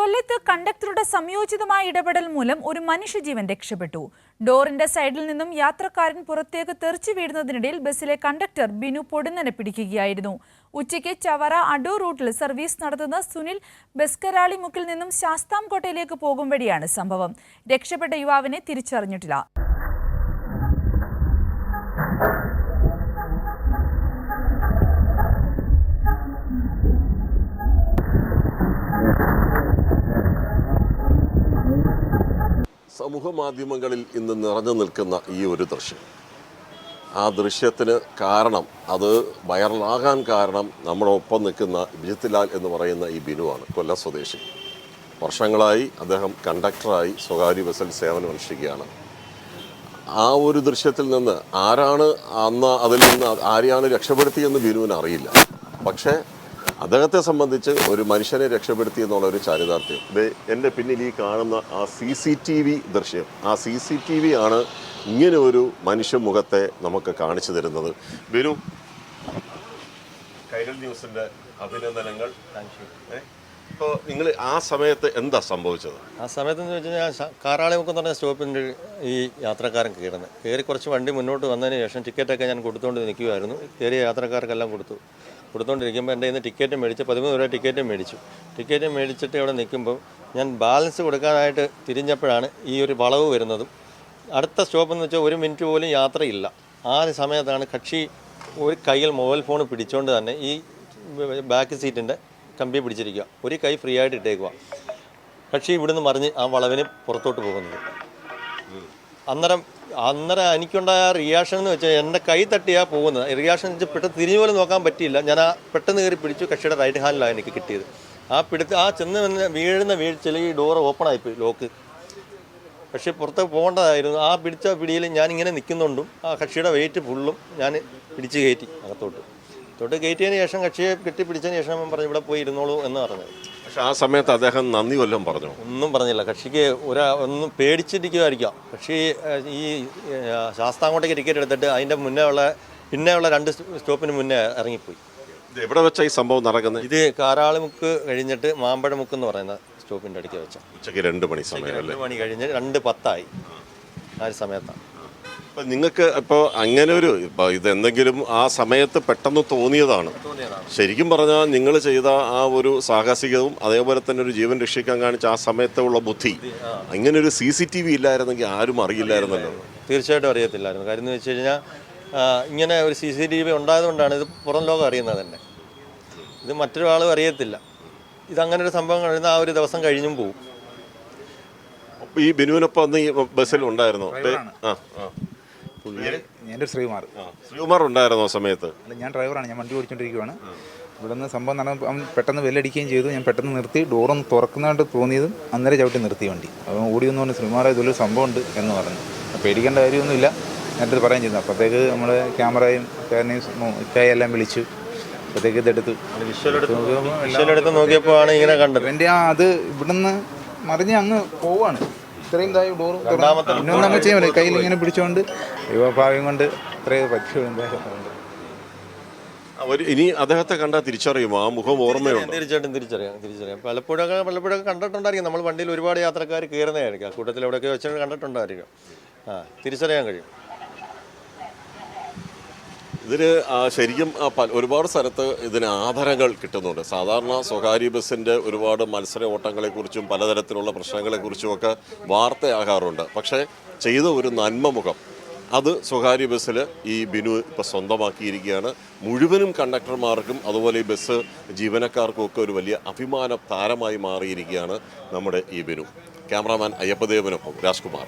കൊല്ലത്ത് കണ്ടക്ടറുടെ സംയോജിതമായ ഇടപെടൽ മൂലം ഒരു മനുഷ്യജീവൻ രക്ഷപ്പെട്ടു. ഡോറിന്റെ സൈഡിൽ നിന്നും യാത്രക്കാരൻ പുറത്തേക്ക് തെറിച്ചു വീഴുന്നതിനിടയിൽ ബസ്സിലെ കണ്ടക്ടർ ബിനു പൊടുന്നനെ പിടിക്കുകയായിരുന്നു. ഉച്ചയ്ക്ക് ചവറ അടൂർ റൂട്ടിൽ സർവീസ് നടത്തുന്ന സുനിൽ ബസ്കരാളിമുക്കിൽ നിന്നും ശാസ്താംകോട്ടയിലേക്ക് പോകും വഴിയാണ് സംഭവം. രക്ഷപ്പെട്ട യുവാവിനെ തിരിച്ചറിഞ്ഞിട്ടില്ല. സമൂഹ മാധ്യമങ്ങളിൽ ഇന്ന് നിറഞ്ഞു നിൽക്കുന്ന ഈ ഒരു ദൃശ്യം. ആ ദൃശ്യത്തിന് കാരണം അത് വൈറലാകാൻ കാരണം നമ്മുടെ ഒപ്പം നിൽക്കുന്ന ബിജിത്ലാൽ എന്ന് പറയുന്ന ഈ ബിനുവാണ് കൊല്ല സ്വദേശി. വർഷങ്ങളായി അദ്ദേഹം കണ്ടക്ടറായി സ്വകാര്യ ബസ്സിൽ സേവനം അനുഷ്ഠിക്കുകയാണ് ആ ഒരു ദൃശ്യത്തിൽ നിന്ന് ആരാണ് അന്ന് അതിൽ നിന്ന് ആരെയാണ് രക്ഷപ്പെടുത്തിയെന്ന് ബിനുവിന് അറിയില്ല. പക്ഷേ അദ്ദേഹത്തെ സംബന്ധിച്ച് ഒരു മനുഷ്യനെ രക്ഷപ്പെടുത്തി എന്നുള്ള ഒരു ചാരിതാർത്ഥ്യം. ഇത് എന്റെ പിന്നിൽ ഈ കാണുന്ന ആ സി സി ടി വി ദൃശ്യം. ആ സി സി ടി വി ആണ് ഇങ്ങനെ ഒരു മനുഷ്യ മുഖത്തെ നമുക്ക് കാണിച്ചു തരുന്നത്. ബിനു കൈരൽ ന്യൂസിന്റെ അഭിനന്ദനങ്ങൾ. ഇപ്പോൾ നിങ്ങൾ ആ സമയത്ത് എന്താ സംഭവിച്ചത്? ആ സമയത്ത് എന്ന് വെച്ച് കഴിഞ്ഞാൽ കാറാളിമുക്ക് എന്ന് പറഞ്ഞ സ്റ്റോപ്പിന്റെ ഈ യാത്രക്കാരൻ കയറുന്നത് കയറി കുറച്ച് വണ്ടി മുന്നോട്ട് വന്നതിന് ശേഷം ടിക്കറ്റൊക്കെ ഞാൻ കൊടുത്തുകൊണ്ട് നിൽക്കുമായിരുന്നു കയറിയ യാത്രക്കാർക്കെല്ലാം കൊടുത്തു. കൊടുത്തുകൊണ്ടിരിക്കുമ്പോൾ എന്റെ ഇന്ന് ടിക്കറ്റ് മേടിച്ച് പതിമൂന്ന് രൂപ ടിക്കറ്റ് മേടിച്ചു. ടിക്കറ്റ് മേടിച്ചിട്ട് ഇവിടെ നിൽക്കുമ്പോൾ ഞാൻ ബാലൻസ് കൊടുക്കാനായിട്ട് തിരിഞ്ഞപ്പോഴാണ് ഈ ഒരു വളവ് വരുന്നതും. അടുത്ത സ്റ്റോപ്പ് എന്ന് വെച്ചാൽ ഒരു മിനിറ്റ് പോലും യാത്രയില്ല. ആ ഒരു സമയത്താണ് കക്ഷി ഒരു കയ്യിൽ മൊബൈൽ ഫോൺ പിടിച്ചുകൊണ്ട് തന്നെ ഈ ബാക്ക് സീറ്റിന്റെ കമ്പി പിടിച്ചിരിക്കുക. ഒരു കൈ ഫ്രീ ആയിട്ട് ഇട്ടേക്കുക. കക്ഷി ഇവിടുന്ന് മറിഞ്ഞ് ആ വളവിന് പുറത്തോട്ട് പോകുന്നത്. അന്നേരം അന്നേരം എനിക്കുണ്ടായ റിയാക്ഷൻ എന്ന് വെച്ചാൽ എന്റെ കൈ തട്ടിയാ പോകുന്നത്. റിയാക്ഷൻ എന്ന് വെച്ചാൽ പെട്ടെന്ന് തിരിഞ്ഞു പോലും നോക്കാൻ പറ്റിയില്ല. ഞാൻ ആ പെട്ടെന്ന് കയറി പിടിച്ചു കക്ഷിയുടെ റൈറ്റ് ഹാൻഡിലാണ് എനിക്ക് കിട്ടിയത്. ആ പിടുത്ത് ആ ചെന്ന് വന്ന് വീഴുന്ന വീഴ്ചയിൽ ഈ ഡോർ ഓപ്പൺ ആയിപ്പോയി ലോക്ക് പക്ഷേ പുറത്ത് പോകേണ്ടതായിരുന്നു. ആ പിടിച്ച പിടിയിൽ ഞാൻ ഇങ്ങനെ നിൽക്കുന്നുണ്ടും. ആ കക്ഷിയുടെ വെയിറ്റ് ഫുള്ളും ഞാൻ പിടിച്ച് കയറ്റി അകത്തോട്ട്. തൊട്ട് കയറ്റിയതിന് ശേഷം കക്ഷിയെ കെട്ടിപ്പിടിച്ചതിന് ശേഷം അവൻ പറഞ്ഞു ഇവിടെ പോയി ഇരുന്നോളൂ എന്ന് പറഞ്ഞത് പക്ഷെ ആ സമയത്ത് അദ്ദേഹം നന്ദി കൊല്ലം പറഞ്ഞു. ഒന്നും പറഞ്ഞില്ല. കക്ഷിക്ക് ഒരാ ഒന്നും പേടിച്ചിരിക്കുമായിരിക്കാം കക്ഷി ഈ ശാസ്താങ്കോട്ടേക്ക് ടിക്കറ്റ് എടുത്തിട്ട് അതിന്റെ മുന്നേ ഉള്ള പിന്നെ ഉള്ള രണ്ട് സ്റ്റോപ്പിന് മുന്നേ ഇറങ്ങിപ്പോയി. ഇത് എവിടെ വെച്ചാ ഈ സംഭവം നടക്കുന്നത്? ഇത് കാരാളിമുക്ക് കഴിഞ്ഞിട്ട് മാമ്പഴമുക്ക് എന്ന് പറയുന്ന സ്റ്റോപ്പിന്റെ അടുക്ക് വെച്ചാൽ ഉച്ചയ്ക്ക് രണ്ട് മണി സമയം രണ്ട് മണി കഴിഞ്ഞ് രണ്ട് പത്തായി. ആ ഒരു സമയത്താണ്. അപ്പൊ നിങ്ങൾക്ക് ഇപ്പോൾ അങ്ങനെ ഒരു ഇപ്പൊ ഇതെന്തെങ്കിലും ആ സമയത്ത് പെട്ടെന്ന് തോന്നിയതാണ്. ശരിക്കും പറഞ്ഞാൽ നിങ്ങൾ ചെയ്ത ആ ഒരു സാഹസികവും അതേപോലെ തന്നെ ഒരു ജീവൻ രക്ഷിക്കാൻ കാണിച്ച ആ സമയത്തുള്ള ബുദ്ധി അങ്ങനെ ഒരു സി സി ടി വി ഇല്ലായിരുന്നെങ്കിൽ ആരും അറിയില്ലായിരുന്നല്ലോ. തീർച്ചയായിട്ടും അറിയത്തില്ലായിരുന്നു. കാര്യം എന്ന് വെച്ച് കഴിഞ്ഞാൽ ഇങ്ങനെ ഒരു സി സി ടി വി ഉണ്ടായതുകൊണ്ടാണ് ഇത് പുറം ലോകം അറിയുന്നത് തന്നെ. ഇത് മറ്റൊരാളും അറിയത്തില്ല. ഇതങ്ങനെ ഒരു സംഭവം കഴിയുന്ന ആ ഒരു ദിവസം കഴിഞ്ഞും പോകും ഈ ബിനുവിനൊപ്പം അന്ന് ഈ ബസ്സിൽ ഉണ്ടായിരുന്നു? ആ ആ. എന്റെ ശ്രീകുമാർ. ശ്രീകുമാർ ഉണ്ടായിരുന്നു ആ സമയത്ത്? അല്ല ഞാൻ ഡ്രൈവറാണ് ഞാൻ വണ്ടി ഓടിച്ചുകൊണ്ടിരിക്കുകയാണ് ഇവിടെ നിന്ന് സംഭവം നടന്നപ്പോൾ അവൻ പെട്ടെന്ന് വെല്ലടിക്കുകയും ചെയ്തു. ഞാൻ പെട്ടെന്ന് നിർത്തി ഡോറൊന്ന് തുറക്കുന്നതായിട്ട് തോന്നിയതും അന്നേരം ചവിട്ടി നിർത്തി വണ്ടി. അവൻ ഓടി വന്നു പറഞ്ഞു ശ്രീകുമാർ ഇതൊരു സംഭവം ഉണ്ട് എന്ന് പറഞ്ഞു. പേടിക്കേണ്ട കാര്യമൊന്നുമില്ല. ഞാനത് പറയാൻ ചെയ്തു അപ്പോഴത്തേക്ക് നമ്മൾ ക്യാമറയും ഇക്കായി എല്ലാം വിളിച്ചു. അപ്പോഴത്തേക്ക് ഇതെടുത്തു. വിഷ്വലെടുത്ത് നോക്കിയപ്പോൾ ആണ് ഇങ്ങനെ കണ്ടത്. എന്റെ ആ അത് ഇവിടുന്ന് മറിഞ്ഞ് അങ്ങ് പോവാണ്. ഇത്രയും ഡോറും ഡോറ് അങ്ങ് ചെയ്യാൻ പറ്റില്ല. കയ്യിൽ ഇങ്ങനെ പിടിച്ചുകൊണ്ട് ദൈവഭാഗ്യം കൊണ്ട് ഇത്രയും പറ്റുള്ളൂ ഇനി അദ്ദേഹത്തെ കണ്ടാൽ തിരിച്ചറിയും ആ മുഖം ഓർമ്മയുണ്ട്? തീർച്ചയായിട്ടും തിരിച്ചറിയാം തിരിച്ചറിയാം. പലപ്പോഴൊക്കെ പലപ്പോഴൊക്കെ കണ്ടിട്ടുണ്ടായിരിക്കും. നമ്മൾ വണ്ടിയിൽ ഒരുപാട് യാത്രക്കാർ കയറുന്നതായിരിക്കും. ആ കൂട്ടത്തിൽ എവിടെയൊക്കെ വെച്ചിട്ട് കണ്ടിട്ടുണ്ടായിരിക്കും. ആ തിരിച്ചറിയാൻ കഴിയും. ഇതിന് ശരിക്കും ഒരുപാട് സ്ഥലത്ത് ഇതിന് ആധാരങ്ങൾ കിട്ടുന്നുണ്ട്. സാധാരണ സ്വകാര്യ ബസ്സിന്റെ ഒരുപാട് മത്സര ഓട്ടങ്ങളെക്കുറിച്ചും പലതരത്തിലുള്ള പ്രശ്നങ്ങളെക്കുറിച്ചും ഒക്കെ വാർത്തയാകാറുണ്ട്. പക്ഷേ ചെയ്ത ഒരു നന്മ മുഖം അത് സ്വകാര്യ ബസ്സിൽ ഈ ബിനു ഇപ്പോൾ സ്വന്തമാക്കിയിരിക്കുകയാണ്. മുഴുവനും കണ്ടക്ടർമാർക്കും അതുപോലെ ഈ ബസ് ജീവനക്കാർക്കും ഒക്കെ ഒരു വലിയ അഭിമാന താരമായി മാറിയിരിക്കുകയാണ് നമ്മുടെ ഈ ബിനു. ക്യാമറാമാൻ അയ്യപ്പദേവനൊപ്പം രാജ്കുമാർ.